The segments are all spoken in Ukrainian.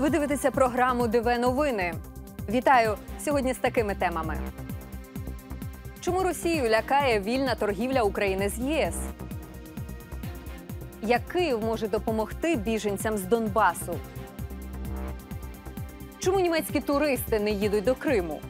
Ви дивитеся програму ДВ Новини. Вітаю сьогодні з такими темами. Чому Росію лякає вільна торгівля України з ЄС? Як Київ може допомогти біженцям з Донбасу? Чому німецькі туристи не їдуть до Криму?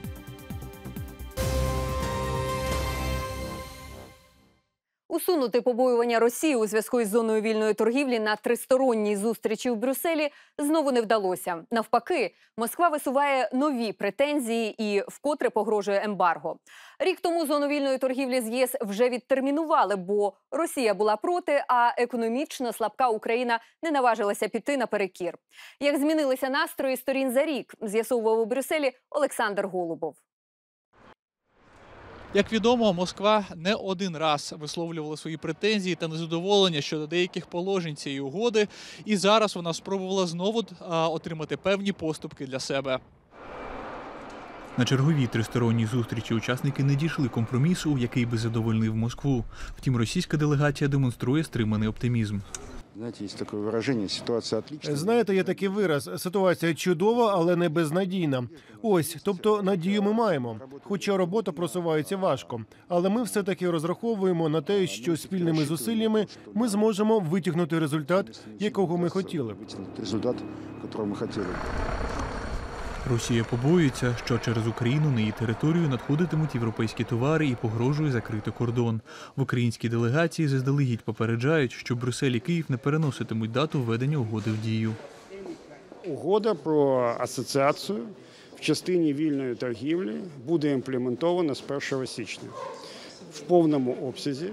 Усунути побоювання Росії у зв'язку із зоною вільної торгівлі на тристоронній зустрічі в Брюсселі знову не вдалося. Навпаки, Москва висуває нові претензії і вкотре погрожує ембарго. Рік тому зону вільної торгівлі з ЄС вже відтермінували, бо Росія була проти, а економічно слабка Україна не наважилася піти наперекір. Як змінилися настрої сторін за рік, з'ясовував у Брюсселі Олександр Голубов. Як відомо, Москва не один раз висловлювала свої претензії та незадоволення щодо деяких положень цієї угоди, і зараз вона спробувала знову отримати певні поступки для себе. На черговій тристоронній зустрічі учасники не дійшли компромісу, який би задовольнив Москву. Втім, російська делегація демонструє стриманий оптимізм. Знаете, есть такое выражение «ситуация отличная». Знаєте, є такий вираз: ситуація чудова, але не безнадійна. Ось, тобто надію ми маємо. Хоча робота просувається важко, але ми все таки розраховуємо на те, що спільними зусиллями ми зможемо витягнути результат, якого ми хотіли. Вытянуть результат, которого мы хотели. Росія побоюється, що через Україну на її територію надходитимуть європейські товари і погрожує закрити кордон. В українській делегації заздалегідь попереджають, що Брюссель і Київ не переноситимуть дату введення угоди в дію. Угода про асоціацію в частині вільної торгівлі буде імплементована з 1 січня в повному обсязі.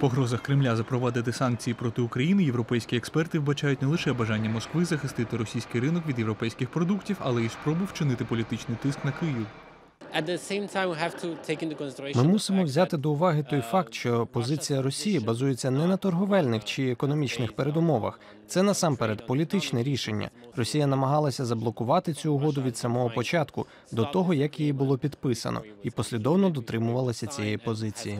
Погрозах Кремля запровадити санкції проти України європейські експерти вбачають не лише бажання Москви захистити російський ринок від європейських продуктів, але й спробу вчинити політичний тиск на Київ. Ми мусимо взяти до уваги той факт, що позиція Росії базується не на торговельних чи економічних передумовах. Це насамперед політичне рішення. Росія намагалася заблокувати цю угоду від самого початку, до того як її було підписано, і послідовно дотримувалася цієї позиції.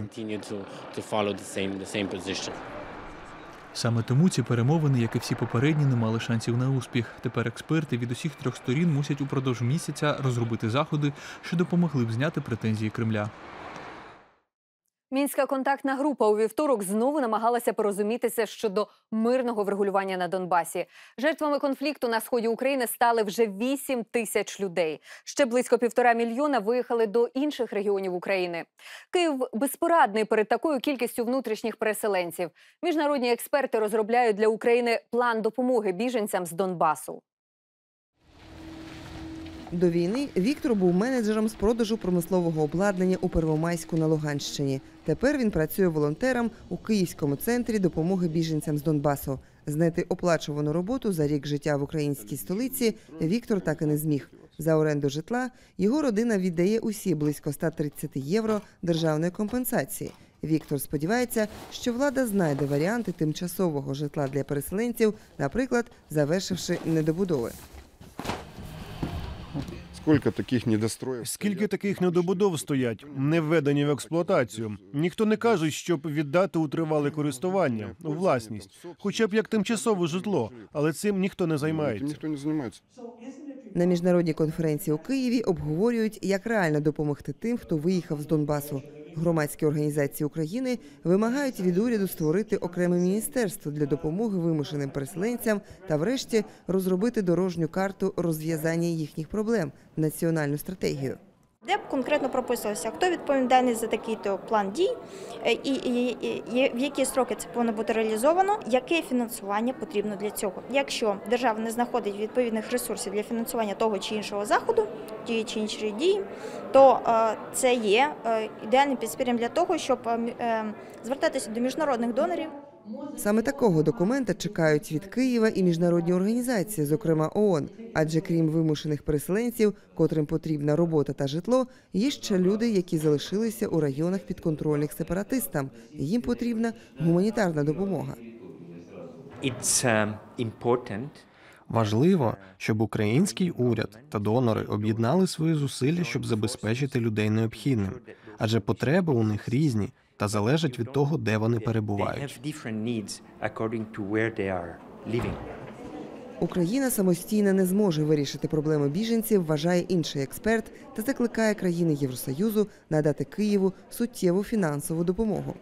Саме тому ці перемовини, як і всі попередні, не мали шансів на успіх. Тепер експерти від усіх трьох сторін мусять упродовж місяця розробити заходи, що допомогли б зняти претензії Кремля. Мінська контактна група у вівторок знову намагалася порозумітися щодо мирного врегулювання на Донбасі. Жертвами конфлікту на сході України стали вже 8 тисяч людей. Ще близько півтора мільйона виїхали до інших регіонів України. Київ безпорадний перед такою кількістю внутрішніх переселенців. Міжнародні експерти розробляють для України план допомоги біженцям з Донбасу. До війни Віктор був менеджером з продажу промислового обладнання у Первомайську на Луганщині. Тепер він працює волонтером у Київському центрі допомоги біженцям з Донбасу. Знайти оплачувану роботу за рік життя в українській столиці Віктор так і не зміг. За оренду житла його родина віддає усі близько 130 євро державної компенсації. Віктор сподівається, що влада знайде варіанти тимчасового житла для переселенців, наприклад, завершивши недобудови. Сколько таких недостроїв? Скільки таких недобудов стоять, не введені в експлуатацію? Ніхто не каже, щоб віддати у тривале користування у власність, хоча б як тимчасове житло, але цим ніхто не займається. Ніхто не займається. На міжнародній конференції у Києві обговорюють, як реально допомогти тим, хто виїхав з Донбасу. Громадські організації України вимагають від уряду створити окреме міністерство для допомоги вимушеним переселенцям та, врешті, розробити дорожню карту розв'язання їхніх проблем національну стратегію. Де б конкретно прописувалося, хто відповідальний за такий-то план дій, е, і, і, і, в які строки це повинно бути реалізовано, яке фінансування потрібно для цього. Якщо держава не знаходить відповідних ресурсів для фінансування того чи іншого заходу, тієї чи іншої дії, то е, це є е, ідеальним підспір'ям для того, щоб е, е, звертатися до міжнародних донорів. Саме такого документа чекають від Києва і міжнародні організації, зокрема ООН. Адже крім вимушених переселенців, котрим потрібна робота та житло, є ще люди, які залишилися у районах підконтрольних сепаратистам. Їм потрібна гуманітарна допомога. Um, Важливо, щоб український уряд та донори об'єднали свої зусилля, щоб забезпечити людей необхідним, адже потреби у них різні та залежать від того, де вони перебувають. Україна самостійно не зможе вирішити проблеми біженців, вважає інший експерт та закликає країни Євросоюзу надати Києву суттєву фінансову допомогу.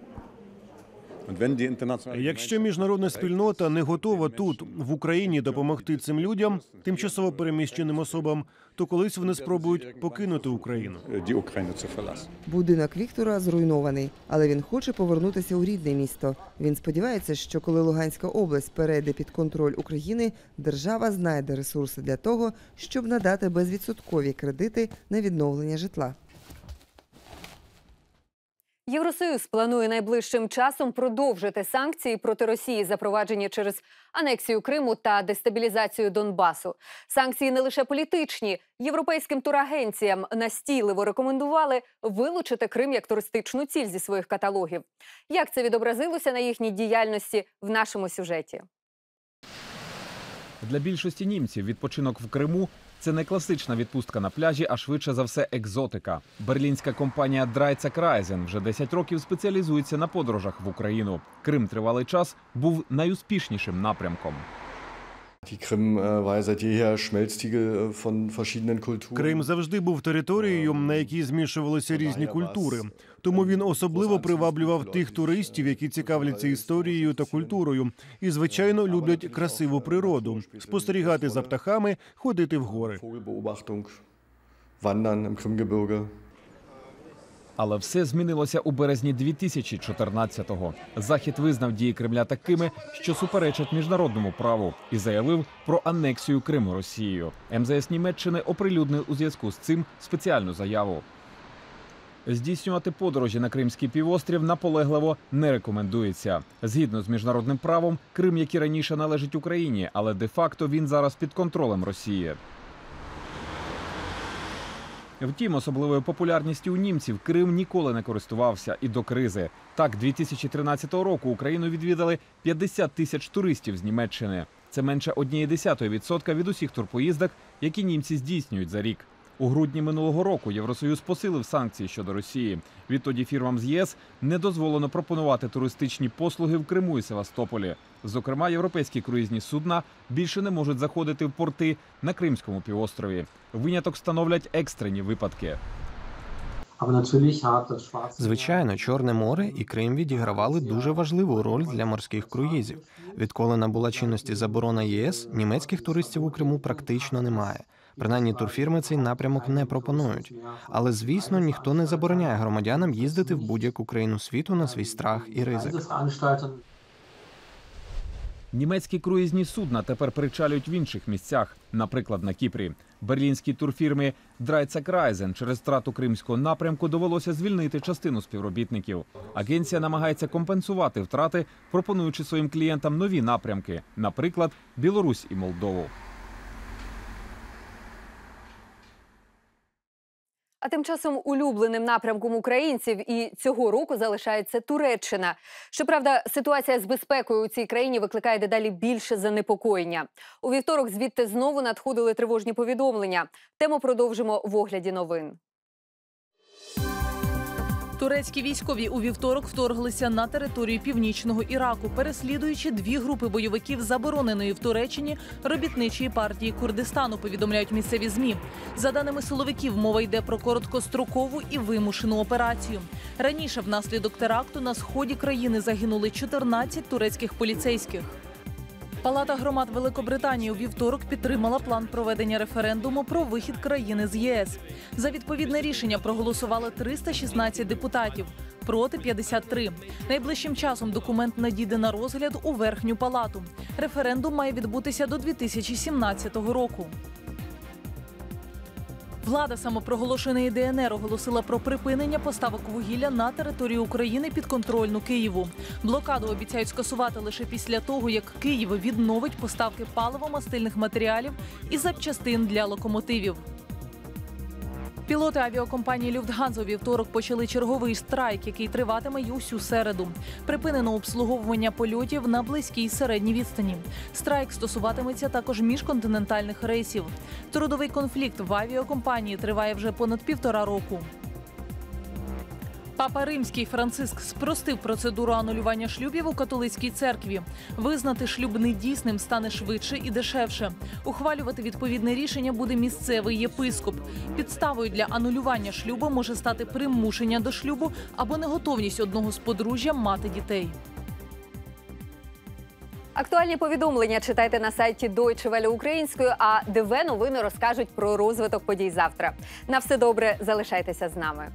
Якщо міжнародна спільнота не готова тут, в Україні, допомогти цим людям, тимчасово переміщеним особам, то колись вони спробують покинути Україну. Будинок Віктора зруйнований, але він хоче повернутися у рідне місто. Він сподівається, що коли Луганська область перейде під контроль України, держава знайде ресурси для того, щоб надати безвідсоткові кредити на відновлення житла. Євросоюз планує найближчим часом продовжити санкції проти Росії, запроваджені через анексію Криму та дестабілізацію Донбасу. Санкції не лише політичні. Європейським турагенціям настійливо рекомендували вилучити Крим як туристичну ціль зі своїх каталогів. Як це відобразилося на їхній діяльності в нашому сюжеті? Для більшості німців відпочинок в Криму це не класична відпустка на пляжі, а швидше за все екзотика. Берлінська компанія Драйца Крайзен вже 10 років спеціалізується на подорожах в Україну. Крим тривалий час був найуспішнішим напрямком. Крим завжди був територією, на якій змішувалися різні культури. Тому він особливо приваблював тих туристів, які цікавляться історією та культурою, і звичайно люблять красиву природу, спостерігати за птахами, ходити в гори. Але все змінилося у березні 2014-го. Захід визнав дії Кремля такими, що суперечать міжнародному праву, і заявив про анексію Криму Росією. МЗС Німеччини оприлюднив у зв'язку з цим спеціальну заяву. Здійснювати подорожі на Кримський півострів наполегливо не рекомендується. Згідно з міжнародним правом, Крим, як і раніше, належить Україні, але де-факто він зараз під контролем Росії. Втім, особливою популярністю у німців Крим ніколи не користувався і до кризи. Так, 2013 року Україну відвідали 50 тисяч туристів з Німеччини. Це менше 1,1% від усіх турпоїздок, які німці здійснюють за рік. У грудні минулого року Євросоюз посилив санкції щодо Росії. Відтоді фірмам з ЄС не дозволено пропонувати туристичні послуги в Криму і Севастополі. Зокрема, європейські круїзні судна більше не можуть заходити в порти на Кримському півострові. Виняток становлять екстрені випадки. Звичайно, Чорне море і Крим відігравали дуже важливу роль для морських круїзів. Відколи набула чинності заборона ЄС, німецьких туристів у Криму практично немає. Принаймні турфірми цей напрямок не пропонують. Але звісно, ніхто не забороняє громадянам їздити в будь-яку країну світу на свій страх і ризик. Німецькі круїзні судна тепер причалюють в інших місцях, наприклад, на Кіпрі. Берлінській турфірмі Драйца Крайзен через втрату кримського напрямку довелося звільнити частину співробітників. Агенція намагається компенсувати втрати, пропонуючи своїм клієнтам нові напрямки, наприклад, Білорусь і Молдову. А тим часом улюбленим напрямком українців і цього року залишається Туреччина. Щоправда, ситуація з безпекою у цій країні викликає дедалі більше занепокоєння. У вівторок звідти знову надходили тривожні повідомлення. Тему продовжимо в огляді новин. Турецькі військові у вівторок вторглися на територію північного Іраку, переслідуючи дві групи бойовиків забороненої в Туреччині робітничої партії Курдистану. Повідомляють місцеві змі. За даними силовиків, мова йде про короткострокову і вимушену операцію. Раніше, внаслідок теракту, на сході країни загинули 14 турецьких поліцейських. Палата громад Великобританії у вівторок підтримала план проведення референдуму про вихід країни з ЄС. За відповідне рішення проголосували 316 депутатів, проти 53. Найближчим часом документ надійде на розгляд у верхню палату. Референдум має відбутися до 2017 року. Влада самопроголошеної ДНР оголосила про припинення поставок вугілля на територію України підконтрольну Києву. Блокаду обіцяють скасувати лише після того, як Київ відновить поставки паливо-мастильних матеріалів і запчастин для локомотивів. Пілоти авіакомпанії Люфтганзо вівторок почали черговий страйк, який триватиме й усю середу. Припинено обслуговування польотів на близькій середній відстані. Страйк стосуватиметься також міжконтинентальних рейсів. Трудовий конфлікт в авіакомпанії триває вже понад півтора року. Папа Римський Франциск спростив процедуру анулювання шлюбів у католицькій церкві. Визнати шлюб недійсним стане швидше і дешевше. Ухвалювати відповідне рішення буде місцевий єпископ. Підставою для анулювання шлюбу може стати примушення до шлюбу або неготовність одного з подружжя мати дітей. Актуальні повідомлення читайте на сайті Deutsche Welle українською. А ДВ новини розкажуть про розвиток подій завтра. На все добре, залишайтеся з нами.